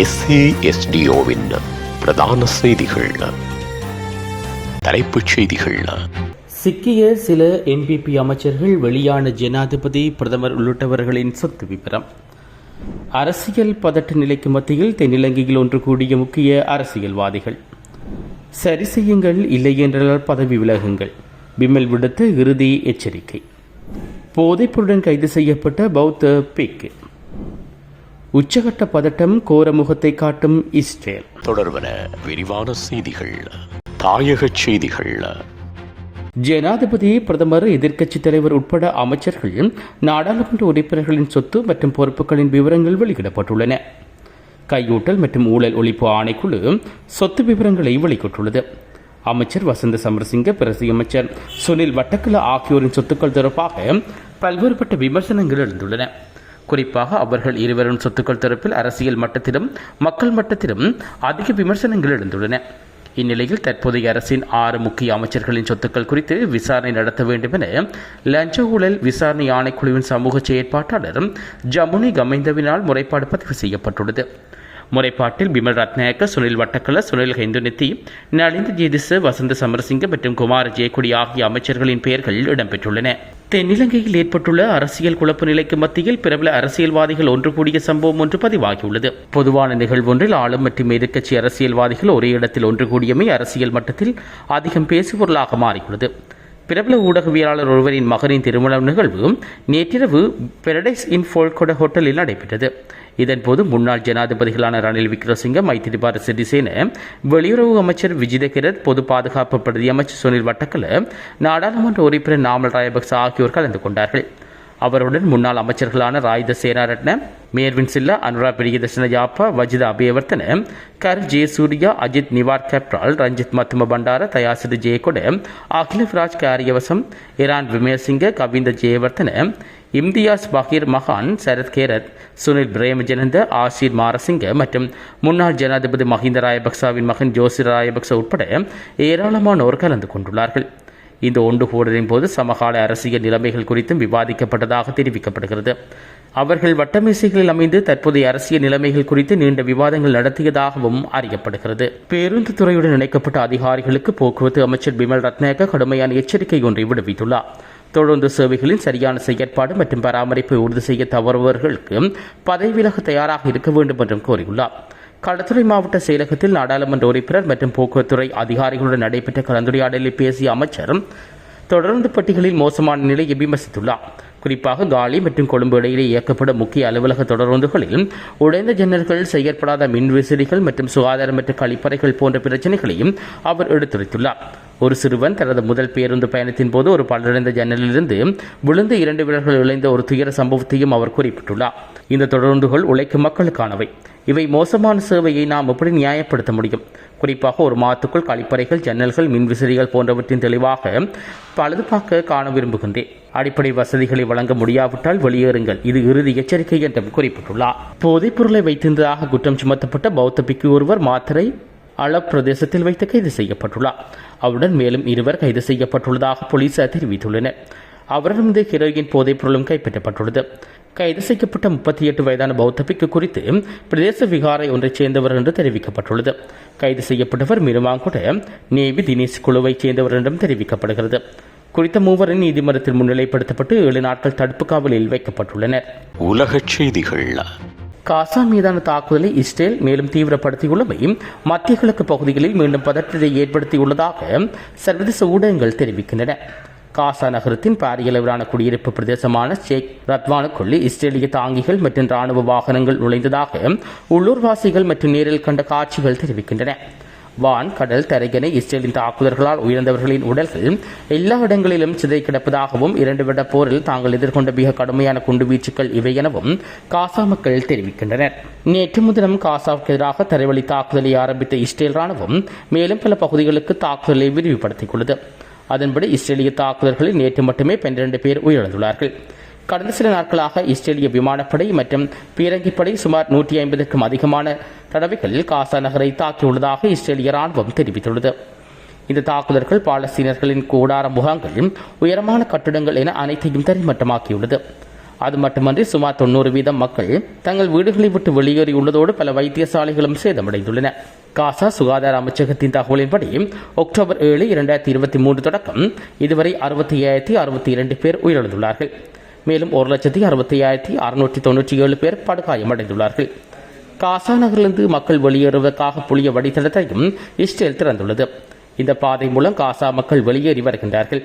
எஸ்ஏஎஸ்டிஓவின் பிரதான செய்திகள். தலைப்புச் செய்திகள். சிக்கிய சில என்பிபி அமைச்சர்கள் வெளியான ஜனாதிபதி பிரதமர் உள்ளிட்டவர்களின் சொத்து விவரம் அரசியல் பதட்ட நிலைக்கு மத்தியில் தென்னிலங்கையில் ஒன்று கூடிய முக்கிய அரசியல்வாதிகள். சரி செய்யுங்கள் இல்லை என்றால் பதவி விலகுங்கள். விமல் விடுத்த இறுதி எச்சரிக்கை. போதைப்பொருடன் கைது செய்யப்பட்ட பௌத்த பிக் உச்சகட்ட பதட்டம் கோர முகத்தை காட்டும் இஸ்ரேல். தொடர்வன விரிவான செய்திகள் தாயகச் செய்திகள். ஜனாதிபதி பிரதமர் எதிர்க்கட்சித் தலைவர் உட்பட அமைச்சர்கள் நாடாளுமன்ற உறுப்பினர்களின் சொத்து மற்றும் பொறுப்புகளின் விவரங்கள் வெளியிடப்பட்டுள்ளன. கையூட்டல் மற்றும் ஊழல் ஒழிப்பு ஆணைக்குழு சொத்து விவரங்களை வெளியிட்டுள்ளது. அமைச்சர் வசந்த சமரசிங்க பிரசி அமைச்சர் சுனில் வட்டக்கல ஆகியோரின் சொத்துக்கள் தொடர்பாக பல்வேறுபட்ட விமர்சனங்கள் எழுந்துள்ளன. குறிப்பாக அவர்கள் இருவரும் சொத்துக்கள் தரப்பில் அரசியல் மட்டத்திலும் மக்கள் மட்டத்திலும் அதிக விமர்சனங்கள் எழுந்துள்ளன. இந்நிலையில் தற்போதைய அரசின் ஆறு முக்கிய அமைச்சர்களின் சொத்துக்கள் குறித்து விசாரணை நடத்த வேண்டும் என லஞ்ச ஊழல் விசாரணை ஆணைக்குழுவின் சமூக செயற்பாட்டாளர் ஜமுனி கமைந்தவினால் முறைப்பாடு பதிவு செய்யப்பட்டுள்ளது. முறைப்பாட்டில் பிமல் ரத்நாயக்க சுனில் வட்டக்கல சுனில் ஹெந்துநித்தி நளிந்த ஜேதிச வசந்த சமரசிங்க மற்றும் குமார் ஜெயக்குடி ஆகிய அமைச்சர்களின் பெயர்கள் இடம்பெற்றுள்ளன. தென்னிலங்கையில் ஏற்பட்டுள்ள அரசியல் குழப்ப நிலைக்கு மத்தியில் பிரபல அரசியல்வாதிகள் ஒன்று கூடிய சம்பவம் ஒன்று பதிவாகியுள்ளது. பொதுவான நிகழ்வொன்றில் ஆளும் மற்றும் எதிர்க்கட்சி அரசியல்வாதிகள் ஒரே இடத்தில் ஒன்று கூடியமை அரசியல் மட்டத்தில் அதிகம் பேசுபொருளாக மாறியுள்ளது. பிரபல ஊடகவியலாளர் ஒருவரின் மகனின் திருமண நிகழ்வு நேற்றிரவு பெரடைஸ் இன் ஃபோல்கொட ஹோட்டலில் நடைபெற்றது. இதன்போது முன்னாள் ஜனாதிபதிகளான ரணில் விக்ரமசிங்க மைத்திரிபால சிறிசேன வெளியுறவு அமைச்சர் விஜிதகிரர் பொது பாதுகாப்பு பிரதி அமைச்சர் சுனில் வட்டக்கல நாடாளுமன்ற உறுப்பினர் நாமல் ராயபக்ச ஆகியோர் கலந்து கொண்டார்கள். அவருடன் முன்னாள் அமைச்சர்களான ராயுத சேனாரட்ன மேர்வின் சில்லா அனுரா பிரியதர்ஷன யாப்பா வஜித அபயவர்த்தன கர் ஜெயசூர்யா அஜித் நிவார் கேப்ரால் ரஞ்சித் மத்தும பண்டார தயாசித் ஜெயகொட அகில ராஜ் காரியவசம் இரான் விமயசிங்க கவிந்த ஜெயவர்த்தன இம்தியாஸ் பகீர் மகான் சரத் கேரத் சுனில் பிரேமஜனந்த ஆசிர் மாரசிங்க மற்றும் முன்னாள் ஜனாதிபதி மஹிந்த ராயபக்சாவின் மகன் ஜோசி ராயபக்சா உட்பட ஏராளமானோர் கலந்து கொண்டுள்ளார்கள். இந்த ஒன்று கூடலின் போது சமகால அரசியல் நிலைமைகள் குறித்தும் விவாதிக்கப்பட்டதாக தெரிவிக்கப்படுகிறது. அவர்கள் வட்டமேசைகளில் அமைந்து தற்போதைய அரசியல் நிலைமைகள் குறித்து நீண்ட விவாதங்கள் நடத்தியதாகவும் அறியப்படுகிறது. பேருந்து துறையுடன் இணைக்கப்பட்ட அதிகாரிகளுக்கு போக்குவரத்து அமைச்சர் பிமல் ரத்நாயக்க கடுமையான எச்சரிக்கை ஒன்றை விடுவித்துள்ளார். தொடர்ந்து சேவைகளின் சரியான செயற்பாடு மற்றும் பராமரிப்பை உறுதி செய்ய தவறுபவர்களுக்கு பதவி விலக தயாராக இருக்க வேண்டும் என்றும் கூறியுள்ளார் களத்துறை மாவட்ட செயலகத்தில் நாடாளுமன்ற உறுப்பினர் மற்றும் போக்குவரத்துறை அதிகாரிகளுடன் நடைபெற்ற கலந்துரையாடலில் பேசிய அமைச்சர் தொடர்ந்து பட்டிகளில் மோசமான நிலையை விமர்சித்துள்ளார். குறிப்பாக காலி மற்றும் கொழும்பு இடையிலே இயக்கப்படும் முக்கிய அலுவலக தொடர்ந்துகளில் உடைந்த ஜன்னல்கள் செயற்படாத மின்விசிறிகள் மற்றும் சுகாதாரமற்ற கழிப்பறைகள் போன்ற பிரச்சனைகளையும் அவர் எடுத்துரைத்துள்ளார். ஒரு சிறுவன் தனது முதல் பேருந்து பயணத்தின் போது ஒரு பலரிழந்த ஜன்னலிலிருந்து விழுந்து இரண்டு வீரர்கள் இழைந்த ஒரு துயர சம்பவத்தையும் அவர் குறிப்பிட்டுள்ளார். இந்த தொடர்ந்துகள் உழைக்கும் மக்களுக்கானவை. இவை மோசமான சேவையை நாம் எப்படி நியாயப்படுத்த முடியும்? குறிப்பாக ஒரு மாதத்துக்குள் கழிப்பறைகள் ஜன்னல்கள் மின்விசிறிகள் போன்றவற்றின் தெளிவாக பழுது பார்க்க காண விரும்புகின்றேன். அடிப்படை வசதிகளை வழங்க முடியாவிட்டால் வெளியேறுங்கள். இது இறுதி எச்சரிக்கை என்றும் குறிப்பிட்டுள்ளார். போதைப் பொருளை வைத்திருந்ததாக குற்றம் சுமத்தப்பட்ட பௌத்த பிக்கு ஒருவர் மாத்திரை அளப் பிரதேசத்தில் வைத்து கைது செய்யப்பட்டுள்ளார். அவருடன் மேலும் இருவர் கைது செய்யப்பட்டுள்ளதாக போலீசார் தெரிவித்துள்ளனர். அவரிடமிருந்து ஹீரோயின் போதைப் பொருளும் கைப்பற்றப்பட்டுள்ளது. கைது செய்யப்பட்ட முப்பத்தி எட்டு வயதான பௌத்த பிக்கு குறித்து பிரதேச விகாரை ஒன்றைச் சேர்ந்தவர் என்று தெரிவிக்கப்பட்டுள்ளது. கைது செய்யப்பட்டவர் மிருமாங்குட நேவி தினேஷ் குழுவைச் சேர்ந்தவர் என்றும் தெரிவிக்கப்படுகிறது. குறித்த மூவரின் நீதிமன்றத்தில் முன்னிலைப்படுத்தப்பட்டு ஏழு நாட்கள் தடுப்பு காவலில் வைக்கப்பட்டுள்ளனர். உலகச் செய்திகள் காசா மீதான தாக்குதலை இஸ்ரேல் மேலும் தீவிரப்படுத்தியுள்ளமை மத்திய கிழக்கு பகுதிகளில் மீண்டும் பதற்றத்தை ஏற்படுத்தியுள்ளதாக சர்வதேச ஊடகங்கள் தெரிவிக்கின்றன. காசா நகரத்தின் பாரிய அளவிலான குடியிருப்பு பிரதேசமான ஷேக் ரத்வானுக்குள் இஸ்ரேலிய தாங்கிகள் மற்றும் ராணுவ வாகனங்கள் நுழைந்ததாக உள்ளூர்வாசிகள் மற்றும் நேரில் கண்ட காட்சிகள் தெரிவிக்கின்றன. வான் கடல் தரையென இஸ்ரேலின் தாக்குதல்களால் உயர்ந்தவர்களின் உடல்கள் எல்லா இடங்களிலும் சிதை கிடப்பதாகவும் இரண்டு விட போரில் தாங்கள் எதிர்கொண்ட மிக கடுமையான குண்டுவீச்சுக்கள் இவை எனவும் காசா மக்கள் தெரிவிக்கின்றனர். நேற்று முதலம் காசாவுக்கு எதிராக தரைவழி தாக்குதலை ஆரம்பித்த இஸ்ரேல் ராணுவம் மேலும் பல பகுதிகளுக்கு தாக்குதலை விரிவுபடுத்தியுள்ளது அதன்படி இஸ்ரேலிய தாக்குதல்களில் நேற்று மட்டுமே பன்னிரண்டு பேர் உயிரிழந்துள்ளார்கள். கடந்த சில நாட்களாக இஸ்ரேலிய விமானப்படை மற்றும் பீரங்கிப்படை சுமார் நூற்றி ஐம்பதுக்கும் அதிகமான தடவைகளில் காசா நகரை தாக்கியுள்ளதாக இஸ்ரேலிய ராணுவம் தெரிவித்துள்ளது. இந்த தாக்குதல்கள் பாலஸ்தீனர்களின் கூடார முகாம்கள் உயரமான கட்டிடங்கள் என அனைத்தையும் தரைமட்டமாக்கியுள்ளது. அது மட்டுமன்றி சுமார் தொண்ணூறு வீதம் மக்கள் தங்கள் வீடுகளை விட்டு வெளியேறியுள்ளதோடு பல வைத்தியசாலைகளும் சேதமடைந்துள்ளன. காசா சுகாதார அமைச்சகத்தின் தகவலின்படி அக்டோபர் ஏழு இரண்டாயிரத்தி இருபத்தி மூன்று தொடக்கம் இதுவரை அறுபத்தி ஐயாயிரத்தி அறுபத்தி இரண்டு பேர் உயிரிழந்துள்ளார்கள். மேலும் ஒரு லட்சத்தி அறுபத்தி ஐயாயிரத்தி அறுநூற்றி தொண்ணூற்றி ஏழு பேர் படுகாயமடைந்துள்ளார்கள். காசா நகரிலிருந்து மக்கள் வெளியேறுவதற்காக புளிய வழித்தடத்தையும் இஸ்ரேல் திறந்துள்ளது. இந்த பாதை மூலம் காசா மக்கள் வெளியேறி வருகின்றார்கள்.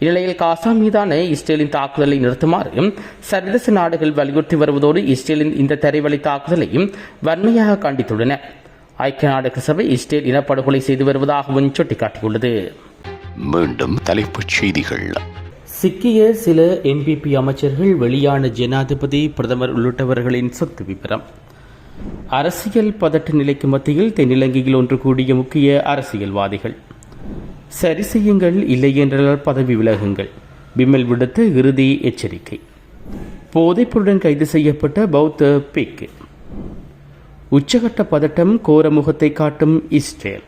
இந்நிலையில் காசா மீதான இஸ்ரேலின் தாக்குதலை நிறுத்துமாறு சர்வதேச நாடுகள் வலியுறுத்தி வருவதோடு இஸ்ரேலின் இந்த தரைவழி தாக்குதலையும் வன்மையாக கண்டித்துள்ளன. ஐக்கிய நாடுகள் சபை இஸ்ரேல் இனப்படுகொலை செய்து வருவதாகவும் சுட்டிக்காட்டியுள்ளது. மீண்டும் தலைப்புச் செய்திகள். சிக்கிய சில என்பிபி அமைச்சர்கள் வெளியான ஜனாதிபதி பிரதமர் உள்ளிட்டவர்களின் சொத்து விபரம். அரசியல் பதட்ட நிலைக்கு மத்தியில் தென்னிலங்கையில் ஒன்று கூடிய முக்கிய அரசியல்வாதிகள். சரி செய்யுங்கள் இல்லை என்றால் பதவி விலகுங்கள். விமல் விடுத்த இறுதி எச்சரிக்கை. போதைப்பொருடன் கைது செய்யப்பட்ட பௌத்த பிக் உச்சகட்ட பதட்டம் கோர முகத்தை காட்டும் இஸ்ரேல்.